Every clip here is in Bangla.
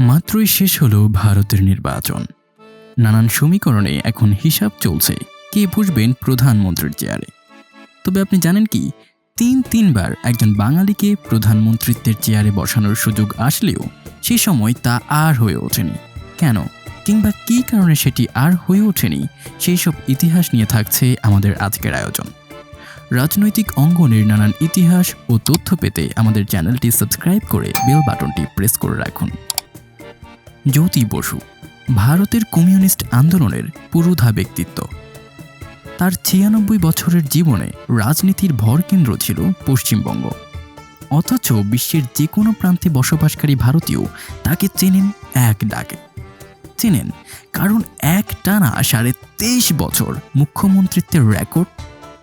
মাত্রই শেষ হল ভারতের নির্বাচন। নানান সমীকরণে এখন হিসাব চলছে কে বসবেন প্রধানমন্ত্রীর চেয়ারে। তবে আপনি জানেন কি, তিন তিনবার একজন বাঙালিকে প্রধানমন্ত্রিত্বের চেয়ারে বসানোর সুযোগ আসলেও সে সময় তা আর হয়ে ওঠেনি। কেন? কিংবা কী কারণে সেটি আর হয়ে ওঠেনি? সেই সব ইতিহাস নিয়ে থাকছে আমাদের আজকের আয়োজন। রাজনৈতিক অঙ্গনের নানান ইতিহাস ও তথ্য পেতে আমাদের চ্যানেলটি সাবস্ক্রাইব করে বেল বাটনটি প্রেস করে রাখুন। জ্যোতি বসু, ভারতের কমিউনিস্ট আন্দোলনের পুরোধা ব্যক্তিত্ব। তার ছিয়ানব্বই বছরের জীবনে রাজনীতির ভরকেন্দ্র ছিল পশ্চিমবঙ্গ। অথচ বিশ্বের যে কোনো প্রান্তে বসবাসকারী ভারতীয় তাকে চেনেন এক ডাকে। চেনেন কারণ এক টানা সাড়ে তেইশ বছর মুখ্যমন্ত্রিত্বের রেকর্ড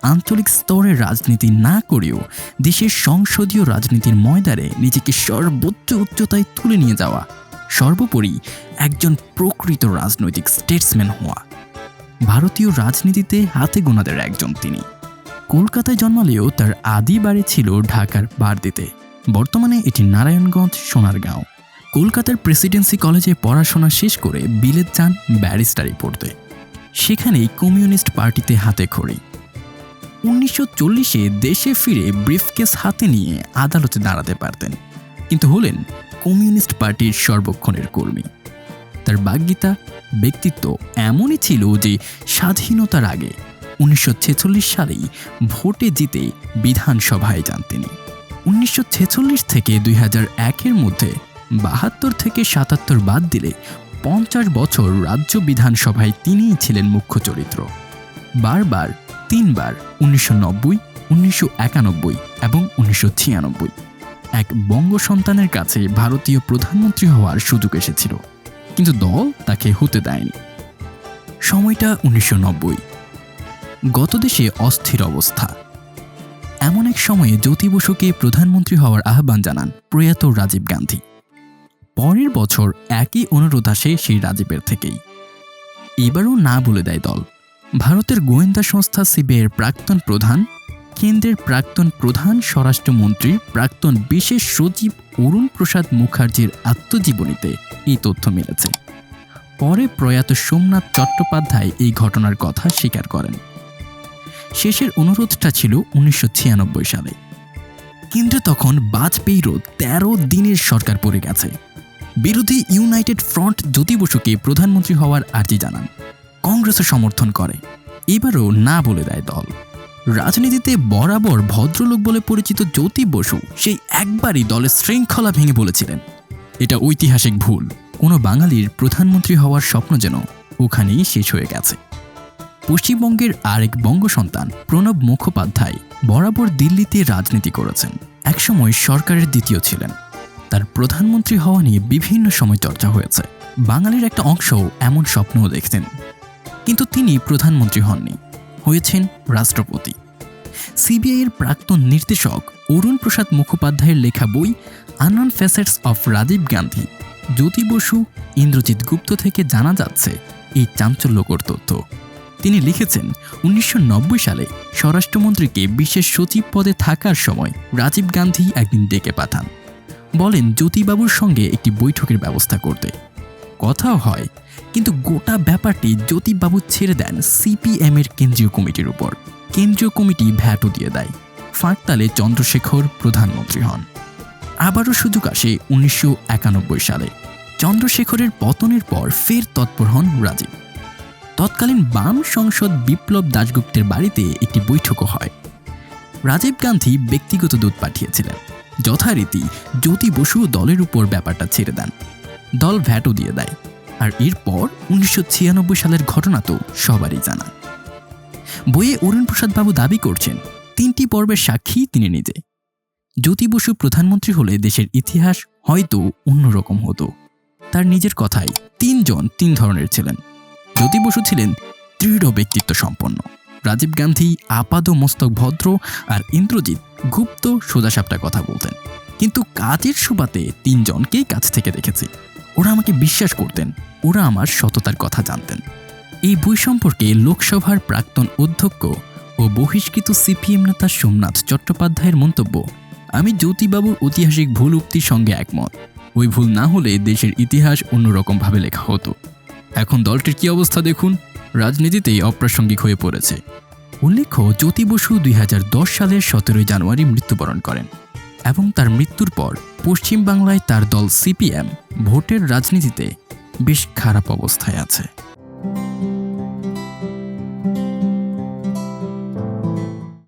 আঞ্চলিক স্তরে রাজনীতি না করেও দেশের সংসদীয় রাজনীতির ময়দানে নিজেকে সর্বোচ্চ উচ্চতায় তুলে নিয়ে যাওয়া সর্বোপরি একজন প্রকৃত রাজনৈতিক স্টেটসম্যান হওয়া। ভারতীয় রাজনীতিতে হাতে গোনাদের একজন তিনি। কলকাতায় জন্মালেও তার আদি বাড়ি ছিল ঢাকার বারদিতে। বর্তমানে এটি নারায়ণগঞ্জ, সোনারগাঁও। কলকাতার প্রেসিডেন্সি কলেজে পড়াশোনা শেষ করে বিলেত যান ব্যারিস্টারি পড়তে সেখানেই কমিউনিস্ট পার্টিতে হাতে খড়ি। উনিশশো চল্লিশে দেশে ফিরে ব্রিফকেস হাতে নিয়ে আদালতে দাঁড়াতে পারতেন। কিন্তু হলেন কমিউনিস্ট পার্টির সর্বক্ষণের কর্মী। তার বাগ্যিতা ব্যক্তিত্ব এমনই ছিল যে স্বাধীনতার আগে উনিশশো সালেই ভোটে জিতে বিধানসভায় যান তিনি। উনিশশো ছেচল্লিশ থেকে দুই একের মধ্যে বাহাত্তর থেকে সাতাত্তর বাদ দিলে পঞ্চাশ বছর রাজ্য বিধানসভায় তিনিই ছিলেন মুখ্য চরিত্র। বারবার তিনবার উনিশশো নব্বই, উনিশশো একানব্বই এবং উনিশশো ছিয়ানব্বই। এক বঙ্গ সন্তানের কাছে ভারতীয় প্রধানমন্ত্রী হওয়ার সুযোগ এসেছিল। কিন্তু দল তাকে হতে দেয়নি। সময়টা উনিশশো নব্বই। গত দেশে অস্থির অবস্থা। এমন এক সময়ে জ্যোতি বসুকে প্রধানমন্ত্রী হওয়ার আহ্বান জানান প্রয়াত রাজীব গান্ধী। পরের বছর একই অনুরোধ আসে সেই রাজীবের থেকেই। এবারও না বলে দেয় দল। ভারতের গোয়েন্দা সংস্থা সিবিআইয়ের প্রাক্তন প্রধান কেন্দ্রের প্রাক্তন প্রধান স্বরাষ্ট্রমন্ত্রী, প্রাক্তন বিশেষ সচিব অরুণ প্রসাদ মুখার্জির আত্মজীবনীতে এই তথ্য মিলেছে। পরে প্রয়াত সোমনাথ চট্টোপাধ্যায় এই ঘটনার কথা স্বীকার করেন। শেষের অনুরোধটা ছিল উনিশশো ছিয়ানব্বই সালে। কেন্দ্রে তখন বাজপেয়ীরও তেরো দিনের সরকার পড়ে গেছে। বিরোধী ইউনাইটেড ফ্রন্ট জ্যোতি বসুকে প্রধানমন্ত্রী হওয়ার আর্জি জানান। কংগ্রেসও সমর্থন করে। এবারও না বলে দেয় দল। রাজনীতিতে বরাবর ভদ্রলোক বলে পরিচিত জ্যোতি বসু সেই একবারই দলের শৃঙ্খলা ভেঙে বলেছিলেন। এটা ঐতিহাসিক ভুল। কোনো বাঙালির প্রধানমন্ত্রী হওয়ার স্বপ্ন যেন ওখানেই শেষ হয়ে গেছে। পশ্চিমবঙ্গের আরেক বঙ্গ সন্তান প্রণব মুখোপাধ্যায় বরাবর দিল্লিতে রাজনীতি করেছেন। একসময় সরকারের দ্বিতীয় ছিলেন। তার প্রধানমন্ত্রী হওয়া নিয়ে বিভিন্ন সময় চর্চা হয়েছে। বাঙালির একটা অংশও এমন স্বপ্নও দেখতেন। কিন্তু তিনি প্রধানমন্ত্রী হননি। হয়েছেন রাষ্ট্রপতি। সিবিআইয়ের প্রাক্তন নির্দেশক অরুণ প্রসাদ মুখোপাধ্যায়ের লেখা বই unknown facets of Rajiv Gandhi. Jyoti Basu, Indrajit Gupta থেকে জানা যাচ্ছে এই চাঞ্চল্যকর তথ্য। তিনি লিখেছেন, উনিশশো নব্বই সালে স্বরাষ্ট্রমন্ত্রীকে বিশেষ সচিব পদে থাকার সময় রাজীব গান্ধী একদিন ডেকে পাঠান। বলেন, জ্যোতিবাবুর সঙ্গে একটি বৈঠকের ব্যবস্থা করতে। কথাও হয় কিন্তু গোটা ব্যাপারটি জ্যোতিবাবু ছেড়ে দেন সিপিএম এর কেন্দ্রীয় কমিটির উপর। কেন্দ্রীয় কমিটি ভ্যাটও দিয়ে দেয়। ফাঁকতালে চন্দ্রশেখর প্রধানমন্ত্রী হন। আবারও সুযোগ আসে উনিশশো একানব্বই সালে। চন্দ্রশেখরের পতনের পর ফের তৎপর হন রাজীব। তৎকালীন বাম সংসদ বিপ্লব দাশগুপ্তের বাড়িতে একটি বৈঠকও হয়। রাজীব গান্ধী ব্যক্তিগত দূত পাঠিয়েছিলেন। যথারীতি জ্যোতি বসু দলের উপর ব্যাপারটা ছেড়ে দেন। দল ভ্যাটও দিয়ে দেয়। আর এরপর উনিশশো ছিয়ানব্বই সালের ঘটনা তো সবারই জানা। বইয়ে অরুণ প্রসাদ বাবু দাবি করছেন, তিনটি পর্বের সাক্ষী তিনি নিজে। জ্যোতি বসু প্রধানমন্ত্রী হলে দেশের ইতিহাস হয়তো অন্যরকম হতো। তার নিজের কথাই তিনজন তিন ধরনের ছিলেন। জ্যোতি বসু ছিলেন দৃঢ় ব্যক্তিত্ব সম্পন্ন। রাজীব গান্ধী, আপাদ মস্তক ভদ্র আর ইন্দ্রজিৎ গুপ্ত সোজাসাপটা কথা বলতেন। কিন্তু কাজের সুবাতে তিনজনকেই কাছ থেকে দেখেছি। ওরা আমাকে বিশ্বাস করতেন। ওরা আমার সততার কথা জানতেন। এই বই সম্পর্কে লোকসভার প্রাক্তন অধ্যক্ষ ও বহিষ্কৃত সিপিএম নেতা সোমনাথ চট্টোপাধ্যায়ের মন্তব্য, আমি জ্যোতিবাবুর ঐতিহাসিক ভুল উক্তির সঙ্গে একমত। ওই ভুল না হলে দেশের ইতিহাস অন্যরকমভাবে লেখা হতো। এখন দলটির কি অবস্থা দেখুন? রাজনীতিতেই অপ্রাসঙ্গিক হয়ে পড়েছে। উল্লেখ্য, জ্যোতি বসু দুই হাজার দশ সালের সতেরোই জানুয়ারি মৃত্যুবরণ করেন এবং তার মৃত্যুর পর পশ্চিম বাংলায় তার দল সিপিএম ভোটের রাজনীতিতে বেশ খারাপ অবস্থায় আছে।